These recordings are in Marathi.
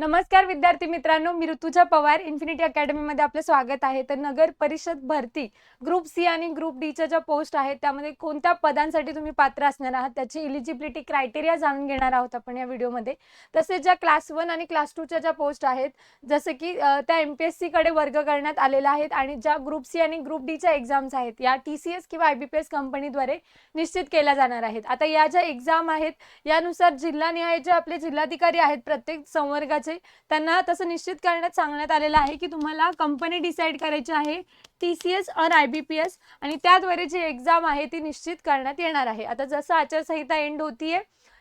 नमस्कार विद्यार्थी मित्रांनो मी ऋतुजा पवार इन्फिनिटी अकॅडमीमध्ये आपलं स्वागत आहे. तर नगर परिषद भरती ग्रुप सी आणि ग्रुप डीच्या ज्या पोस्ट आहेत त्यामध्ये कोणत्या पदांसाठी तुम्ही पात्र असणार आहात त्याची इलिजिबिलिटी क्रायटेरिया जाणून घेणार आहोत आपण या व्हिडिओमध्ये तसेच ज्या क्लास वन आणि क्लास टूच्या ज्या पोस्ट आहेत जसं की त्या एम पी एस सीकडे वर्ग करण्यात आलेल्या आहेत आणि ज्या ग्रुप सी आणि ग्रुप डीच्या एक्झाम्स आहेत या टी सी एस किंवा आय बी पी एस कंपनीद्वारे निश्चित केल्या जाणार आहेत. आता या ज्या एक्झाम आहेत यानुसार जिल्हानिहाय जे आपले जिल्हाधिकारी आहेत प्रत्येक संवर्गाचे त्यांना तसं निश्चित करण्यात सांगण्यात आलेलं आहे की तुम्हाला कंपनी डिसाईड करायची आहे टी सी एस अन आय बी पी एस आणि त्याद्वारे जी एक्झाम आहे ती निश्चित करण्यात येणार आहे. आता जसं आचारसंहिता एंड होतीये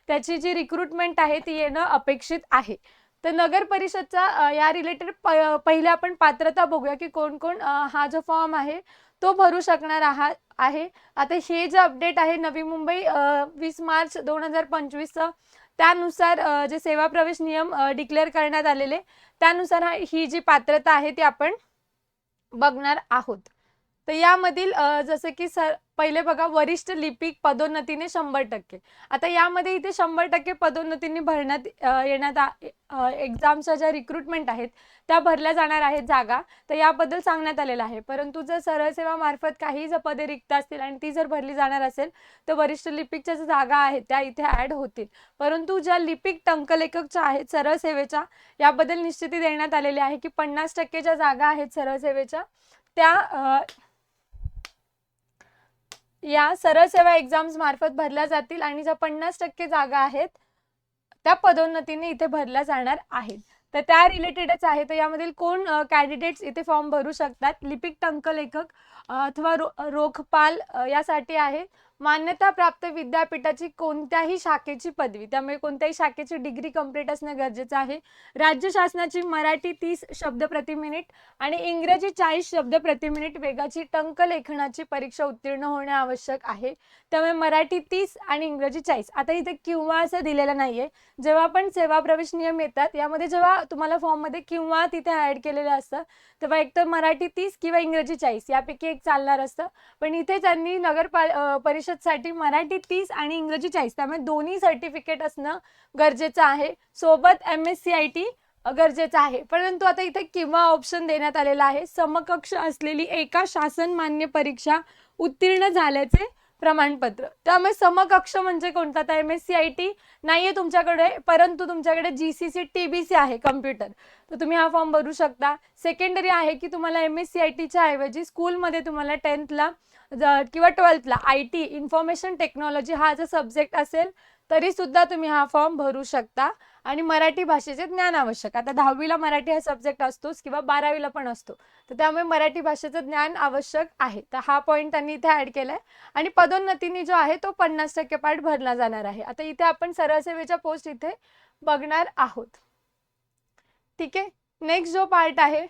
त्याची जी रिक्रुटमेंट आहे ती येणं अपेक्षित आहे. तर नगर परिषदचा या रिलेटेड पहिले आपण पात्रता बघूया की कोण कोण हा जो फॉर्म आहे तो भरू शकणार आहात आहे. आता हे जे अपडेट आहे नवी मुंबई वीस मार्च दोन हजार पंचवीसचं त्यानुसार जे सेवा प्रवेश नियम डिक्लेअर करण्यात आलेले त्यानुसार हा- ही जी पात्रता आहे ती आपण बघणार आहोत. तर यामधील जसं की सर पहिले बघा वरिष्ठ लिपिक पदोन्नतीने शंभर टक्के. आता यामध्ये इथे शंभर टक्के पदोन्नतीने भरण्यात येण्यात एक्झामच्या ज्या रिक्रुटमेंट आहेत त्या भरल्या जाणार आहेत जागा. तर याबद्दल सांगण्यात आलेलं आहे. परंतु जर सरळ सेवा मार्फत काही जर पदे रिक्त असतील आणि ती जर भरली जाणार असेल तर वरिष्ठ लिपिकच्या ज्या जागा आहेत त्या इथे ॲड होतील. परंतु ज्या लिपिक टंकलेखकच्या आहेत सरळ सेवेच्या याबद्दल निश्चिती देण्यात आलेली आहे की पन्नास टक्के ज्या जागा आहेत सरळ सेवेच्या त्या या सरळ सेवा एक्झाम्स मार्फत भरल्या जातील आणि ज्या पन्नास टक्के जागा आहेत त्या पदोन्नतीने इथे भरल्या जाणार आहेत. तर त्या रिलेटेडच आहे. तर यामधील कोण कॅन्डिडेट्स इथे फॉर्म भरू शकतात? लिपिक टंकलेखक अथवा रो रोखपाल यासाठी आहे. मान्यता प्राप्त विद्यापीठाची कोणत्याही शाखेची पदवी त्यामुळे कोणत्याही शाखेची डिग्री कंप्लीट असणं गरजेचं आहे. राज्य शासनाची मराठी तीस शब्द प्रति मिनिट आणि इंग्रजी चाळीस शब्द प्रति मिनिट वेगाची टंकलेखनाची परीक्षा उत्तीर्ण होणे आवश्यक आहे. त्यामुळे मराठी तीस आणि इंग्रजी चाळीस आता इथे किंवा असं दिलेलं नाहीये. जेव्हा पण सेवा प्रवेश नियम येतात यामध्ये जेव्हा तुम्हाला फॉर्ममध्ये किंवा तिथे ॲड केलेलं असतं तेव्हा एक तर मराठी तीस किंवा इंग्रजी चाळीस यापैकी एक चालणार असतं. पण इथे त्यांनी नगर पा- परिषदसाठी मराठी तीस आणि इंग्रजी चाळीस त्यामुळे दोन्ही सर्टिफिकेट असणं गरजेचं आहे. सोबत M S C I T गरजेचं आहे. परंतु आता इथे किंवा ऑप्शन देण्यात आलेला आहे. समकक्ष असलेली एका शासन मान्य परीक्षा उत्तीर्ण झाल्याचे प्रमाणपत्र. त्यामुळे समकक्ष म्हणजे कोणता? आता M S C I T नाहीये तुमच्याकडे परंतु तुमच्याकडे G C C T B C आहे कम्प्युटर तर तुम्ही हा फॉर्म भरू शकता. सेकंडरी आहे की तुम्हाला एम एस सी आय टीच्या ऐवजी स्कूलमध्ये तुम्हाला टेन्थला किंवा ट्वेल्थला आय टी इन्फॉर्मेशन टेक्नॉलॉजी हा जर सब्जेक्ट असेल तरीसुद्धा तुम्ही हा फॉर्म भरू शकता. आणि मराठी भाषेचे ज्ञान आवश्यक. आता दहावीला मराठी हा सब्जेक्ट असतोच किंवा बारावीला पण असतो. तर त्यामुळे मराठी भाषेचं ज्ञान आवश्यक आहे. तर हा पॉईंट त्यांनी इथे ॲड केला आहे आणि पदोन्नतीने जो आहे तो पन्नास टक्के पार्ट भरला जाणार आहे. आता इथे आपण सरळसेवेच्या पोस्ट इथे बघणार आहोत. ठीक? आहे नेक्स्ट जो पार्ट आहे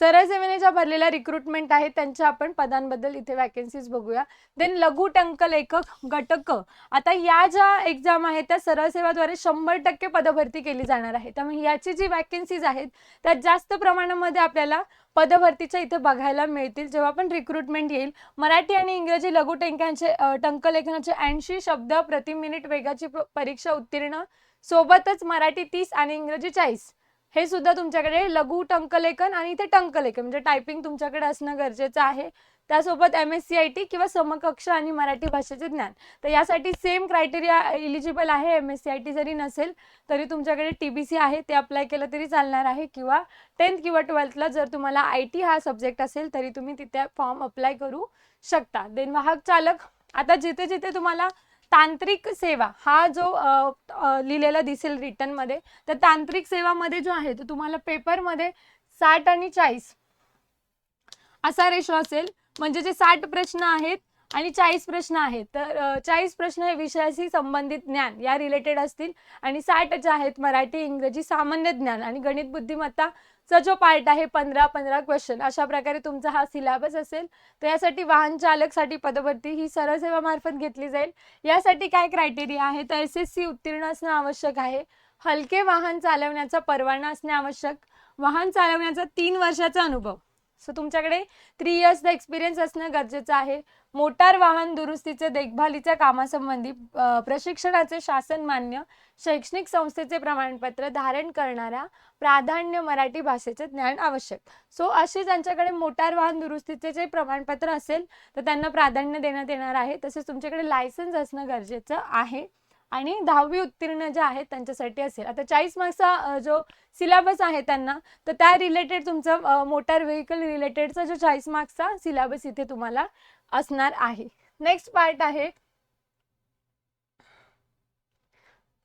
सरळ सेवेने ज्या भरलेल्या रिक्रुटमेंट आहेत. त्यांच्या आपण पदांबद्दल इथे वॅकन्सीज बघूया. देन लघु टंक लेखक घटक. आता या ज्या एक्झाम आहेत त्या सरळ सेवाद्वारे शंभर टक्के पदभरती केली जाणार आहे. त्यामुळे याची जी वॅकन्सीज आहेत त्यात जास्त प्रमाणामध्ये आपल्याला पदभरतीच्या इथे बघायला मिळतील. जेव्हा पण रिक्रुटमेंट येईल. मराठी आणि इंग्रजी लघु टंकांचे टंकलेखनाचे ऐंशी शब्द प्रति मिनिट वेगाची परीक्षा उत्तीर्ण. सोबतच मराठी तीस आणि इंग्रजी चाळीस. हे सुद्धा तुमच्याकडे लघु टंकलेखन आणि ते टंकलेखन म्हणजे टायपिंग तुमच्याकडे असणं गरजेचं आहे. त्यासोबत M S C I T किंवा समकक्ष आणि मराठी भाषेचे ज्ञान. तर यासाठी सेम क्रायटेरिया इलिजिबल आहे. M S C I T जरी नसेल तरी तुमच्याकडे टी बी सी आहे. ते अप्लाय केलं तरी चालणार आहे. किंवा टेन्थ किंवा ट्वेल्थला जर तुम्हाला आय टी हा सब्जेक्ट असेल तरी तुम्ही तिथे फॉर्म अप्लाय करू शकता. देन वाहक चालक आता जिथे जिथे तुम्हाला तांत्रिक सेवा हा जो लिहिलेला दिसेल रिटर्नमध्ये तर तांत्रिक सेवामध्ये जो आहे तो तुम्हाला पेपरमध्ये साठ आणि चाळीस असा रेशो असेल. म्हणजे जे साठ प्रश्न आहेत आणि चाळीस प्रश्न आहेत तर चाळीस प्रश्न हे विषयाशी संबंधित ज्ञान या रिलेटेड असतील. आणि साठ जे आहेत मराठी इंग्रजी सामान्य ज्ञान आणि गणित बुद्धिमत्ता चा जो पार्ट आहे पंधरा पंधरा क्वेश्चन अशा प्रकारे तुमचा हा सिलेबस असेल. तर यासाठी वाहन चालकसाठी पदभरती ही सरळ सेवा मार्फत घेतली जाईल. यासाठी काय क्रायटेरिया आहे? तर एस एस सी उत्तीर्ण असणं आवश्यक आहे. हलके वाहन चालवण्याचा परवाना असणे आवश्यक. वाहन चालवण्याचा तीन वर्षाचा अनुभव. सो तुमच्याकडे थ्री इयर्सचा एक्सपिरियन्स असणं गरजेचं आहे. मोटार वाहन दुरुस्तीचे देखभालीच्या कामासंबंधी प्रशिक्षणाचे शासन मान्य शैक्षणिक संस्थेचे प्रमाणपत्र धारण करणाऱ्या प्राधान्य मराठी भाषेचे ज्ञान आवश्यक. सो असे ज्यांच्याकडे मोटार वाहन दुरुस्तीचे जे प्रमाणपत्र असेल तर त्यांना प्राधान्य देण्यात येणार आहे. तसेच तुमच्याकडे लायसन्स असणं गरजेचं आहे. आणि दहावी उत्तीर्ण ज्या आहेत त्यांच्यासाठी असेल. आता चाळीस मार्क्सचा जो सिलेबस आहे त्यांना तर त्या रिलेटेड तुमचं मोटार व्हेकल रिलेटेडचा जो चाळीस मार्क्सचा सिलेबस इथे तुम्हाला असणार आहे. नेक्स्ट पार्ट आहे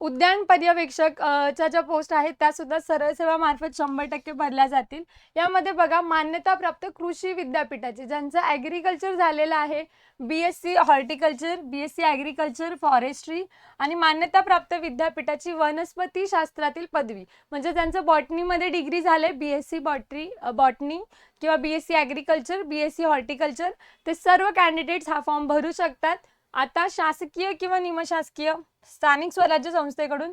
उद्यान पर्यवेक्षक च्या ज्या पोस्ट आहेत त्या सुद्धा सरळ सेवा मार्फत शंभर टक्के भरल्या जातील. यामध्ये बघा मान्यताप्राप्त कृषी विद्यापीठाचे ज्यांचं ॲग्रिकल्चर झालेलं आहे B S C horticulture B S C agriculture forestry आणि मान्यताप्राप्त विद्यापीठाची वनस्पती शास्त्रातील पदवी. म्हणजे ज्यांचं बॉटनीमध्ये डिग्री झाले बी एस सी बॉटरी बॉटनी किंवा B S C agriculture B S C horticulture ते सर्व कॅन्डिडेट्स हा फॉर्म भरू शकतात. आता शासकीय किंवा निमशासकीय स्थानिक स्वराज्य संस्थेकडून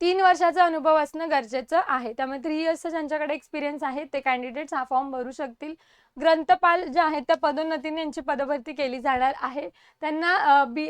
तीन वर्षाचा अनुभव असणं गरजेचं आहे. त्यामुळे थ्री इयर्सचा ज्यांच्याकडे एक्सपिरियन्स आहे ते कॅन्डिडेट्स हा फॉर्म भरू शकतील. ग्रंथपाल जे आहेत त्या पदोन्नतीने यांची पदभरती केली जाणार आहे. त्यांना बी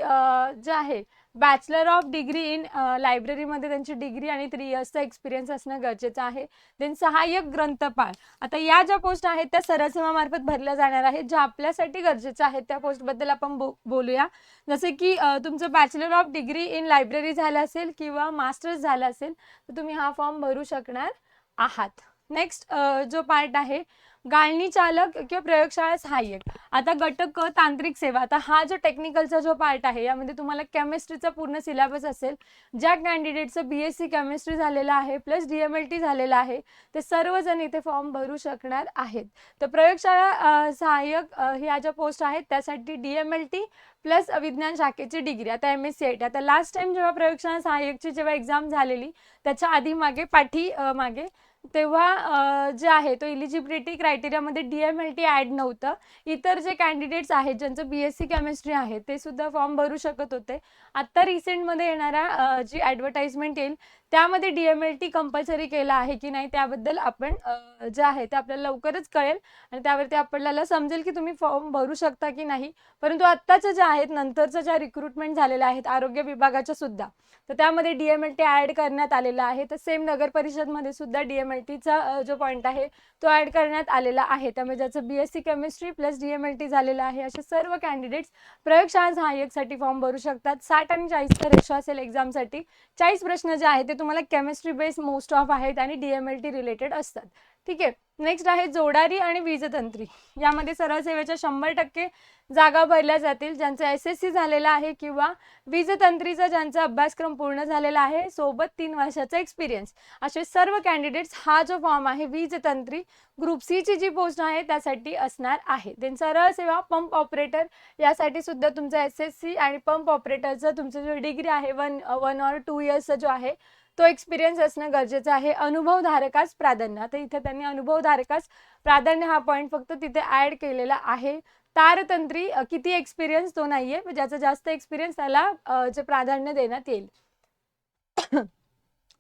जे आहे बॅचलर ऑफ डिग्री इन लायब्ररीमध्ये त्यांची डिग्री आणि थ्री इयर्सचा एक्सपिरियन्स असणं गरजेचं आहे. देन सहाय्यक ग्रंथपाल. आता या ज्या पोस्ट आहेत त्या सरसमामार्फत भरल्या जाणार आहेत ज्या आपल्यासाठी गरजेच्या आहेत त्या पोस्टबद्दल आपण बो बोलूया. जसे की तुमचं bachelor of degree in library झालं असेल किंवा मास्टर्स झालं असेल तर तुम्ही हा फॉर्म भरू शकणार आहात. नेक्स्ट जो पार्ट आहे गाळणी चालक किंवा प्रयोगशाळा सहाय्यक आता घटक क तांत्रिक सेवा. आता हा जो टेक्निकलचा जो पार्ट आहे यामध्ये तुम्हाला केमिस्ट्रीचा पूर्ण सिलेबस असेल. ज्या कॅन्डिडेटचं बी एस सी केमिस्ट्री झालेलं आहे plus D M L T झालेलं आहे ते सर्वजण इथे फॉर्म भरू शकणार आहेत. तर प्रयोगशाळा सहाय्यक ह्या ज्या पोस्ट आहेत त्यासाठी D M L T plus विज्ञान शाखेची डिग्री आता M S C I T आता लास्ट टाइम जेव्हा प्रयोगशाळा सहाय्यकची जेव्हा एक्झाम झालेली त्याच्या आधी मागे पाठी मागे तेव्हा जे आहे तो eligibility क्रायटेरियामध्ये D M L T add नव्हतं. इतर जे कॅन्डिडेट्स आहेत ज्यांचं बी एस सी केमिस्ट्री आहे ते सुद्धा फॉर्म भरू शकत होते. आत्ता रिसेंटमध्ये येणारा जी ॲडव्हर्टाईजमेंट येईल त्यामध्ये D M L T compulsory केलं आहे की नाही त्याबद्दल आपण जे आहे ते आपल्याला लवकरच कळेल. आणि त्यावरती आपल्याला समजेल की तुम्ही फॉर्म भरू शकता की नाही. परंतु आत्ताचं जे आहेत नंतरचं ज्या रिक्रुटमेंट झालेल्या आहेत आरोग्य विभागाच्या सुद्धा तर त्यामध्ये D M L T add करण्यात आलेला आहे. तर सेम नगर परिषदमध्ये सुद्धा डी एम एल टीचा जो पॉईंट आहे तो ॲड करण्यात आलेला आहे. त्यामुळे ज्याचं B S C chemistry plus D M L T झालेलं आहे असे सर्व कॅन्डिडेट्स प्रयोगशाळा सहाय्यकसाठी फॉर्म भरू शकतात. साठ आणि चाळीसचा रेशो असेल एक्झामसाठी चाळीस प्रश्न जे आहेत ते तुम्हाला केमिस्ट्री बेस्ड मोस्ट ऑफ आहेत आणि D M L T related असतात. ठीक आहे? नेक्स्ट आहे जोडारी आणि वीजतंत्री. यामध्ये सरळ सेवेच्या शंभर टक्के जागा भरल्या जातील. ज्यांचा एस एस सी झालेला आहे किंवा वीजतंत्रीचा ज्यांचा अभ्यासक्रम पूर्ण झालेला आहे सोबत तीन वर्षाचा एक्सपिरियन्स असे सर्व कॅन्डिडेट्स हा जो फॉर्म आहे वीजतंत्री ग्रुप सीची जी पोस्ट आहे त्यासाठी असणार आहे. देन सरळ सेवा पंप ऑपरेटर यासाठी सुद्धा तुमचा एस एस सी आणि पंप ऑपरेटरचं तुमचं जो डिग्री आहे वन वन ऑर टू इयर्सचा जो आहे तो एक्सपिरियन्स असणं गरजेचं आहे. अनुभवधारकास प्राधान्य. आता इथे त्यांनी अनुभवधारकास प्राधान्य हा पॉईंट फक्त तिथे ॲड केलेला आहे. तारतंत्री किती एक्सपिरियन्स तो नाहीये पण ज्याचा जास्त एक्सपिरियन्स त्याला जे प्राधान्य देण्यात येईल.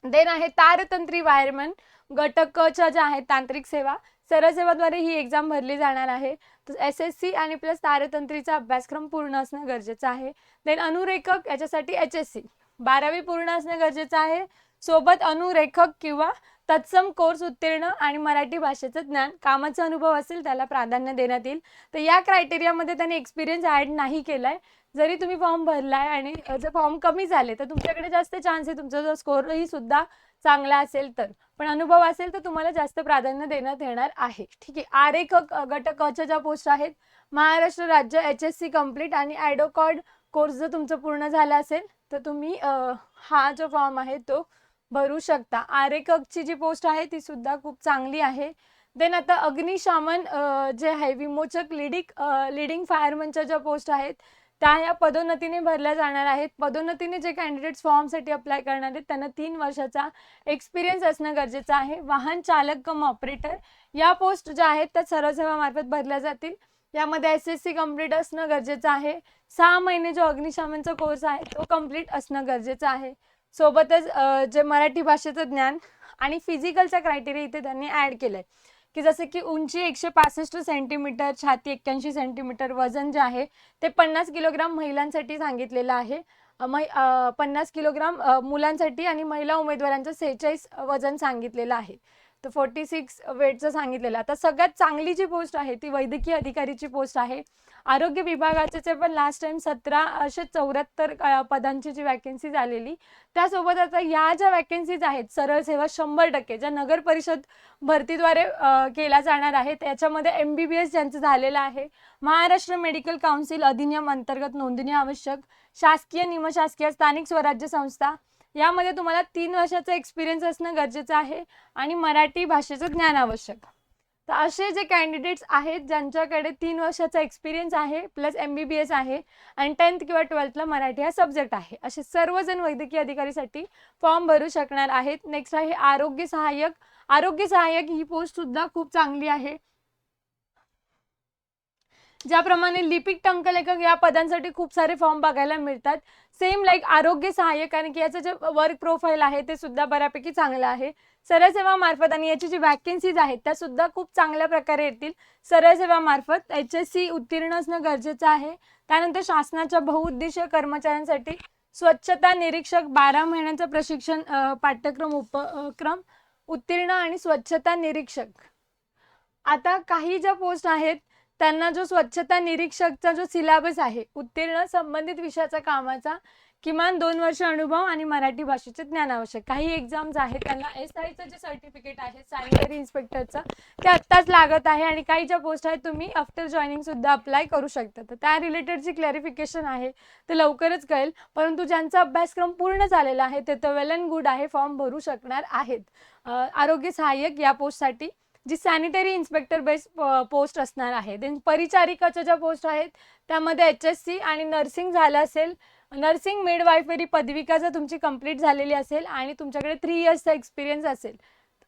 देन आहे तारतंत्री वायरमन गट च्या ज्या आहेत तांत्रिक सेवा सरसेवाद्वारे ही एक्झाम भरली जाणार आहे. तर एस एस सी आणि प्लस तारतंत्रीचा अभ्यासक्रम पूर्ण असणं गरजेचं आहे. देन अनुरेखक याच्यासाठी एच एस सी बारावी पूर्ण असणं गरजेचं आहे. सोबत अनुरेखक किंवा तत्सम कोर्स उत्तीर्ण आणि मराठी भाषेचं ज्ञान कामाचा अनुभव असेल त्याला प्राधान्य देण्यात येईल. तर या क्रायटेरियामध्ये त्याने एक्सपिरियन्स ॲड नाही केला आहे जरी तुम्ही फॉर्म भरला आहे आणि जर फॉर्म कमी झाले तर तुमच्याकडे जास्त चान्स आहे. तुमचा जो स्कोरही सुद्धा चांगला असेल तर. पण अनुभव असेल तर तुम्हाला जास्त प्राधान्य देण्यात येणार आहे. ठीक आहे. आरेखक अ, गट ज्या पोस्ट आहेत महाराष्ट्र राज्य एच एस सी कंप्लीट आणि ॲडोकॉड कोर्स जर तुमचं पूर्ण झाला असेल तर तुम्ही हा जो फॉर्म आहे तो भरू शकता. आरेखकची जी पोस्ट आहे ती सुद्धा खूप चांगली आहे. देन आता अग्निशामन जे आहे विमोचक लिडिक लिडिंग फायरमनच्या ज्या पोस्ट आहेत त्या या पदोन्नतीने भरल्या जाणार आहेत. पदोन्नतीने जे कॅन्डिडेट्स फॉर्मसाठी अप्लाय करणार आहेत त्यांना तीन वर्षाचा एक्सपिरियन्स असणं गरजेचं आहे. वाहन चालक कम ऑपरेटर या पोस्ट ज्या आहेत त्या सर्वसेवामार्फत भरल्या जातील. यामध्ये एस एस सी कंप्लीट असणं गरजेचं आहे. सहा महिने जो अग्निशामनचा कोर्स आहे तो कंप्लीट असणं गरजेचं आहे. सोबतच जे मराठी भाषेचं ज्ञान आणि फिजिकलचा क्रायटेरिया इथे त्यांनी ॲड केलं आहे की जसं की उंची एकशे पासष्ट सेंटीमीटर छाती एक्क्याऐंशी सेंटीमीटर वजन जे आहे ते पन्नास किलोग्राम महिलांसाठी सांगितलेलं आहे. मै पन्नास किलोग्राम मुलांसाठी आणि महिला उमेदवारांचं सेहेचाळीस वजन सांगितलेलं आहे. तर फोर्टी सिक्स वेटचं सांगितलेलं आता सगळ्यात चांगली जी पोस्ट आहे ती वैद्यकीय अधिकारीची पोस्ट आहे. आरोग्य विभागाचे जे पण लास्ट टाइम सतरा असे चौऱ्याहत्तर पदांची जी वॅकन्सी झालेली त्यासोबत आता या ज्या वॅकन्सीज आहेत सरळ सेवा शंभर टक्के ज्या नगर परिषद भरतीद्वारे केल्या जाणार आहेत याच्यामध्ये एम बी बी एस ज्यांचं झालेलं आहे महाराष्ट्र मेडिकल काउन्सिल अधिनियम अंतर्गत नोंदणी आवश्यक शासकीय निमशासकीय स्थानिक स्वराज्य संस्था यामध्ये तुम्हाला तीन वर्षाचा एक्सपिरियन्स असणं गरजेचं आहे आणि मराठी भाषेचं ज्ञान आवश्यक. तर असे जे कॅन्डिडेट्स आहेत ज्यांच्याकडे तीन वर्षाचा एक्सपिरियन्स आहे plus M B B S आहे आणि टेन्थ किंवा ट्वेल्थला मराठी हा सब्जेक्ट आहे. असे सर्वजण वैद्यकीय अधिकारीसाठी फॉर्म भरू शकणार आहेत. नेक्स्ट आहे आरोग्य सहाय्यक. आरोग्य सहाय्यक ही पोस्ट सुद्धा खूप चांगली आहे. ज्याप्रमाणे लिपिक टंकलेखक या पदांसाठी खूप सारे फॉर्म बघायला मिळतात. सेम लाईक आरोग्य सहाय्यक कारण की याचं जे वर्क प्रोफाईल आहे ते सुद्धा बऱ्यापैकी चांगलं आहे. सरळ सेवामार्फत आणि याची जी वॅकन्सीज आहेत त्या सुद्धा खूप चांगल्या प्रकारे येतील. सरळ सेवामार्फत एच एस सी उत्तीर्ण असणं गरजेचं आहे. त्यानंतर शासनाच्या बहुउद्देशीय कर्मचाऱ्यांसाठी स्वच्छता निरीक्षक बारा महिन्यांचं प्रशिक्षण पाठ्यक्रम उपक्रम उत्तीर्ण आणि स्वच्छता निरीक्षक. आता काही ज्या पोस्ट आहेत त्यांना जो स्वच्छता निरीक्षकचा जो सिलेबस आहे उत्तीर्ण संबंधित विषयाचा कामाचा किमान दोन वर्ष अनुभव आणि मराठी भाषेचे ज्ञान आवश्यक. काही एक्झाम्स आहेत त्यांना एस आयचं जे सर्टिफिकेट आहे सॅनिटरी इन्स्पेक्टरचं ते आत्ताच लागत आहे आणि काही ज्या पोस्ट आहेत तुम्ही आफ्टर जॉईनिंग सुद्धा अप्लाय करू शकता. तर त्या रिलेटेड जी क्लॅरिफिकेशन आहे ते लवकरच कळेल. परंतु ज्यांचा अभ्यासक्रम पूर्ण झालेला आहे ते तर वेल अँड गुड आहे फॉर्म भरू शकणार आहेत. आरोग्य सहाय्यक या पोस्टसाठी जी सॅनिटरी इन्स्पेक्टर बेस्ड पोस्ट असणार आहे. देन परिचारिकाच्या ज्या पोस्ट आहेत त्यामध्ये एच एस सी आणि नर्सिंग झालं असेल नर्सिंग मिडवायफरी पदविका जर तुमची कंप्लीट झालेली असेल आणि तुमच्याकडे थ्री इयर्सचा एक्सपिरियन्स असेल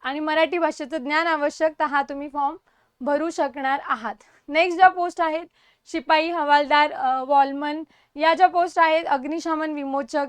आणि मराठी भाषेचं ज्ञान आवश्यक तर हा तुम्ही फॉर्म भरू शकणार आहात. नेक्स्ट ज्या पोस्ट आहेत शिपाई हवालदार वॉलमन या ज्या पोस्ट आहेत अग्निशमन विमोचक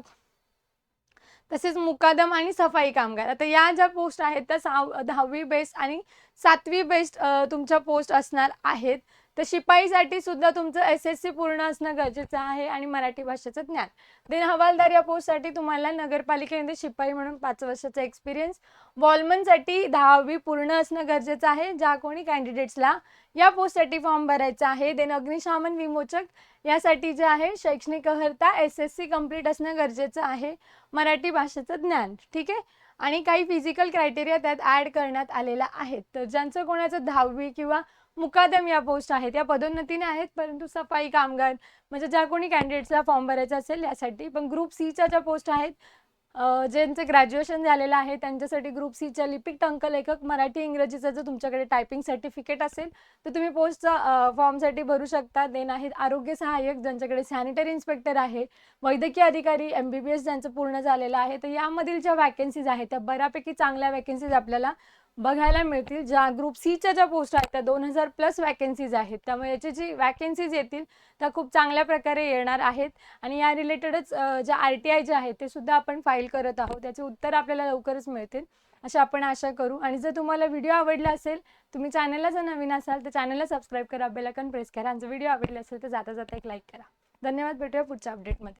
तसेच मुकादम आणि सफाई कामगार. आता या ज्या पोस्ट आहेत त्या सहा दहावी बेस्ट आणि सातवी बेस्ट तुमच्या पोस्ट असणार आहेत. तर शिपाईसाठी सुद्धा तुमचं एस एस सी पूर्ण असणं गरजेचं आहे आणि मराठी भाषेचं ज्ञान. देन हवालदार या पोस्टसाठी तुम्हाला नगरपालिकेमध्ये शिपाई म्हणून पाच वर्षाचा एक्सपिरियन्स वॉलमनसाठी दहावी पूर्ण असणं गरजेचं आहे. ज्या कोणी कॅन्डिडेट्सला या पोस्टसाठी फॉर्म भरायचा आहे. देन अग्निशामन विमोचक यासाठी जे आहे शैक्षणिक अर्हता एस एस सी कंप्लीट असणं गरजेचं आहे. मराठी भाषेचं ज्ञान. ठीक आहे? आणि काही फिजिकल क्रायटेरिया त्यात ॲड करण्यात आलेला आहेत. तर ज्यांचं कोणाचं दहावी किंवा मुकादम या पोस्ट आहेत या पदोन्नतीने आहेत परंतु सफाई कामगार म्हणजे ज्या कोणी कॅन्डिडेट्सला फॉर्म भरायचा असेल यासाठी. पण ग्रुप सीच्या ज्या पोस्ट आहेत ज्यांचं ग्रॅज्युएशन झालेलं आहे त्यांच्यासाठी ग्रुप सीच्या लिपिक टंकलेखक मराठी इंग्रजीचं जर तुमच्याकडे टायपिंग सर्टिफिकेट असेल तर तुम्ही पोस्टचा फॉर्मसाठी भरू शकता. देन आहेत आरोग्य सहाय्यक ज्यांच्याकडे सॅनिटरी इन्स्पेक्टर आहे वैद्यकीय अधिकारी एम बी बी एस ज्यांचं पूर्ण झालेलं आहे तर यामधील ज्या वॅकन्सीज आहेत त्या बऱ्यापैकी चांगल्या वॅकन्सीज आपल्याला बघायला मिळतील. ज्या ग्रुप सीच्या ज्या पोस्ट आहेत त्या दोन हजार प्लस वॅकन्सीज आहेत. त्यामुळे याची जी वॅकन्सीज येतील त्या खूप चांगल्या प्रकारे येणार आहेत. आणि या रिलेटेडच ज्या आर टी आय जे आहेत ते सुद्धा आपण फाईल करत आहोत. त्याचे उत्तर आपल्याला लवकरच मिळतील. अशा आपण आशा करू. आणि जर तुम्हाला व्हिडिओ आवडला असेल तुम्ही चॅनलला जर नवीन असाल तर चॅनलला सबस्क्राईब करा बेल प्रेस करा. आणि जर व्हिडिओ आवडला असेल तर जाता जाता एक लाईक करा. धन्यवाद. भेटूया पुढच्या अपडेटमध्ये